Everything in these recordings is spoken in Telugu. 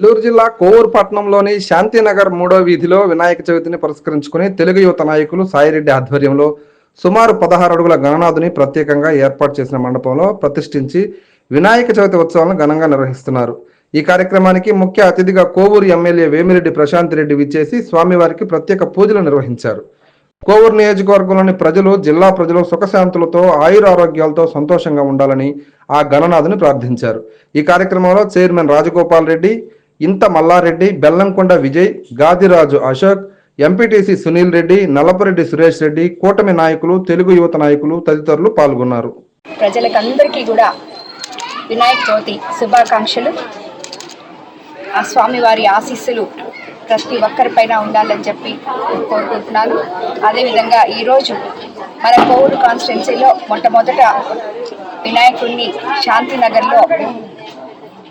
నెల్లూరు జిల్లా కోవూరు పట్టణంలోని శాంతినగర్ మూడో వీధిలో వినాయక చవితిని పురస్కరించుకుని తెలుగు యువత నాయకులు సాయిరెడ్డి ఆధ్వర్యంలో సుమారు పదహారు అడుగుల గణనాథుని ప్రత్యేకంగా ఏర్పాటు చేసిన మండపంలో ప్రతిష్ఠించి వినాయక చవితి ఉత్సవాలను ఘనంగా నిర్వహిస్తున్నారు. ఈ కార్యక్రమానికి ముఖ్య అతిథిగా కోవూరు ఎమ్మెల్యే వేమిరెడ్డి ప్రశాంత్ రెడ్డి విచ్చేసి స్వామివారికి ప్రత్యేక పూజలు నిర్వహించారు. కోవూరు నియోజకవర్గంలోని ప్రజలు జిల్లా ప్రజలు సుఖశాంతులతో ఆయురారోగ్యాలతో సంతోషంగా ఉండాలని ఆ గణనాథుని ప్రార్థించారు. ఈ కార్యక్రమంలో చైర్మన్ రాజగోపాల్ రెడ్డి ఇంత మల్లారెడ్డి బెల్లంకొండ విజయ్ గాదిరాజు అశోక్ ఎంపీటీసీ సునీల్ రెడ్డి నల్లపరెడ్డి సురేష్ రెడ్డి కూటమి నాయకులు తెలుగు యువత నాయకులు తదితరులు పాల్గొన్నారు. ప్రజలకందరికీ కూడా వినాయక చవితి శుభాకాంక్షలు. ఆ స్వామివారి ఆశీస్సులు ప్రతి ఒక్కరిపైన ఉండాలని చెప్పి కోరుకుంటున్నాను. అదేవిధంగా ఈరోజు మన కోవూరు కాన్స్టిట్యున్సీలో మొట్టమొదట వినాయకుడిని శాంతినగర్లో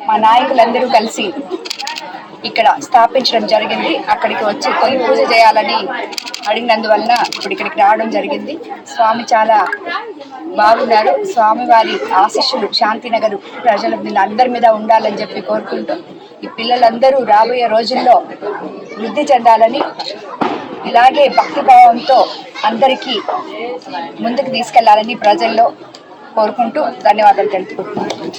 మా నాయకులందరూ కలిసి ఇక్కడ స్థాపించడం జరిగింది. అక్కడికి వచ్చి తొలి పూజ చేయాలని అడిగినందువలన ఇప్పుడు ఇక్కడికి రావడం జరిగింది. స్వామి చాలా బాగున్నారు. స్వామివారి ఆశీస్సులు శాంతినగర్ ప్రజల మీద అందరి మీద ఉండాలని చెప్పి కోరుకుంటూ ఈ పిల్లలందరూ రాబోయే రోజుల్లో వృద్ధి చెందాలని ఇలాగే భక్తిభావంతో అందరికీ ముందుకు తీసుకెళ్ళాలని ప్రజల్లో కోరుకుంటూ ధన్యవాదాలు తెలుపుకుంటున్నాను.